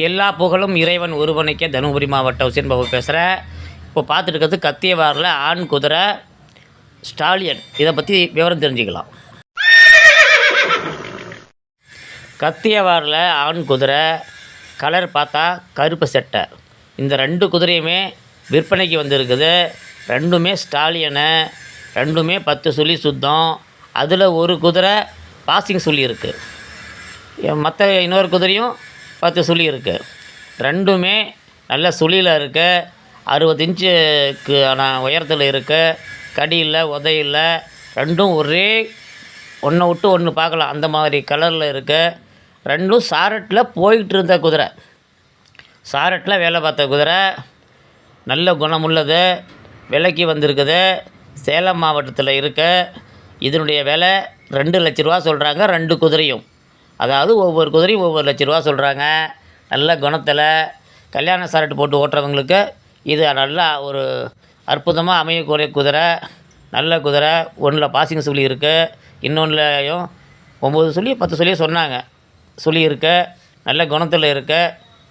எல்லா புகழும் இறைவன் ஒருவனுக்கே. தருமபுரி மாவட்டம் உசேன் பாபு பேசுகிறேன் இப்போ பார்த்துட்டு இருக்கிறது கத்தியவாரில் ஆண் குதிரை ஸ்டாலியன். இதை பற்றி விவரம் தெரிஞ்சுக்கலாம். கத்தியவாரில் ஆண் குதிரை கலர் பார்த்தா கருப்பு சட்டை. இந்த ரெண்டு குதிரையுமே விற்பனைக்கு வந்திருக்குது. ரெண்டுமே ஸ்டாலியனு ரெண்டுமே பத்து சுழி சுத்தம். அதில் ஒரு குதிரை பாசிங் சுழி இருக்குது மற்ற இன்னொரு குதிரையும் பத்து சுழி இருக்குது ரெண்டுமே நல்ல சுழியில் இருக்க அறுபது இன்ச்சுக்கு ஆன உயரத்தில் இருக்குது கடி இல்லை உதை ரெண்டும் ஒரே ஒன்றை விட்டு ஒன்று பார்க்கலாம். அந்த மாதிரி கலரில் இருக்குது ரெண்டும் சாரட்டில் போயிட்டு இருந்த குதிரை. சாரட்டில் வேலை பார்த்த குதிரை நல்ல குணமுள்ளது விலைக்கு வந்திருக்குது. சேலம் மாவட்டத்தில் இருக்க இதனுடைய விலை ரெண்டு லட்ச ரூபா சொல்கிறாங்க ரெண்டு குதிரையும். அதாவது ஒவ்வொரு குதிரையும் ஒவ்வொரு லட்ச ரூபா சொல்கிறாங்க நல்ல குணத்தில் கல்யாண சாரட்டு போட்டு ஓட்டுறவங்களுக்கு இது நல்லா ஒரு அற்புதமாக அமையக்கூடிய குதிரை நல்ல குதிரை. ஒன்றில் பாசிங் சொல்லி இருக்குது இன்னொன்றுலையும் ஒம்பது சொல்லி பத்து சொல்லி சொன்னாங்க. சொல்லி இருக்க நல்ல குணத்தில் இருக்க.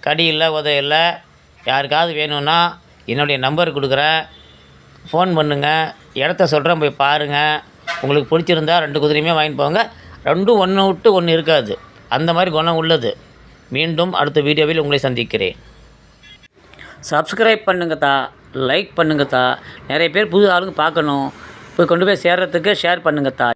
கடி இல்லை உதவி இல்லை. யாருக்காவது வேணும்னா என்னுடைய நம்பர் கொடுக்குறேன். ஃபோன் பண்ணுங்கள் இடத்த சொல்கிறேன் போய் பாருங்கள் உங்களுக்கு பிடிச்சிருந்தா ரெண்டு குதிரையுமே வாங்கிட்டு போங்க. ரெண்டும் ஒன்று விட்டு ஒன்று இருக்காது. அந்த மாதிரி குணம் உள்ளது. மீண்டும் அடுத்த வீடியோவில் உங்களை சந்திக்கிறேன். சப்ஸ்கிரைப் பண்ணுங்கத்தா லைக் பண்ணுங்கத்தா. நிறைய பேர் புது ஆளுங்க பார்க்கணும். போய் கொண்டு போய் சேர்கிறதுக்கு ஷேர் பண்ணுங்கத்தா.